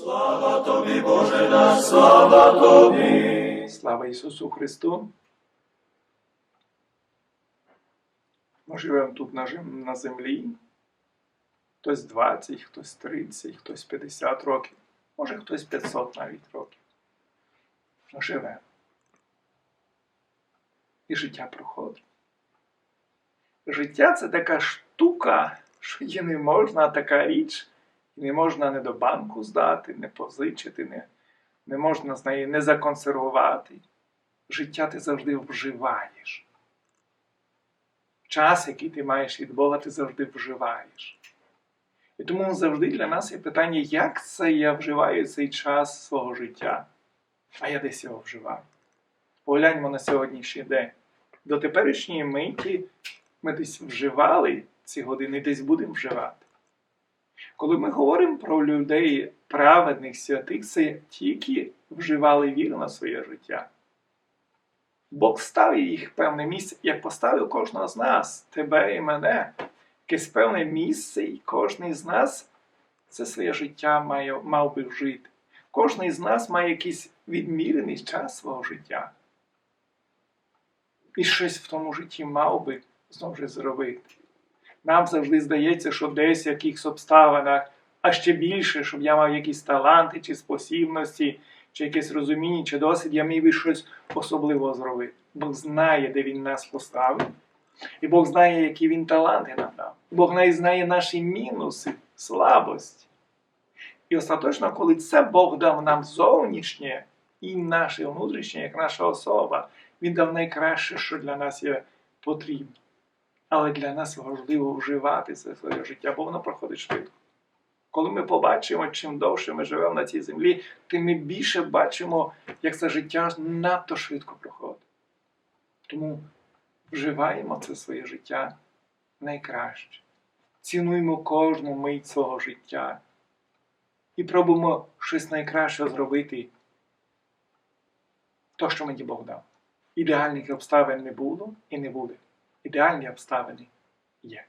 Слава тобі, Боже наш, слава тобі. Слава Ісусу Христу! Ми живемо тут на, землі. Хтось 20, хтось 30, хтось 50 років, може хтось 500 навіть років. Ми живемо. І життя проходить. Життя це така штука, що її не можна, така річ, і не можна не до банку здати, не позичити, не, не можна з неї не законсервувати. Життя ти завжди вживаєш. Час, який ти маєш від Бога, ти завжди вживаєш. І тому завжди для нас є питання, як це я вживаю цей час свого життя, а я десь його вживаю. Погляньмо на сьогоднішній день. До теперішньої миті ми десь вживали ці години, десь будемо вживати. Коли ми говоримо про людей праведних, святих, це тільки вживали вірно своє життя. Бог ставив їх в певне місце, як поставив кожного з нас, тебе і мене, якесь певне місце, і кожен з нас це своє життя має, мав би вжити. Кожен з нас має якийсь відмірений час свого життя. І щось в тому житті мав би знову зробити. Нам завжди здається, що десь в якихось обставинах, а ще більше, щоб я мав якісь таланти чи спосібності, чи якесь розуміння, чи досвід, я міг би щось особливо зробити. Бог знає, де Він нас поставив, і Бог знає, які Він таланти нам дав. Бог навіть знає наші мінуси, слабості. І остаточно, коли це Бог дав нам зовнішнє і наше внутрішнє, як наша особа, Він дав найкраще, що для нас є потрібно. Але для нас важливо вживати це своє життя, бо воно проходить швидко. Коли ми побачимо, чим довше ми живемо на цій землі, тим ми більше бачимо, як це життя надто швидко проходить. Тому вживаємо це своє життя найкраще. Цінуємо кожну мить свого життя і пробуємо щось найкраще зробити, то, що мені Бог дав. Ідеальних обставин не було і не буде. Ідеальні обставини є.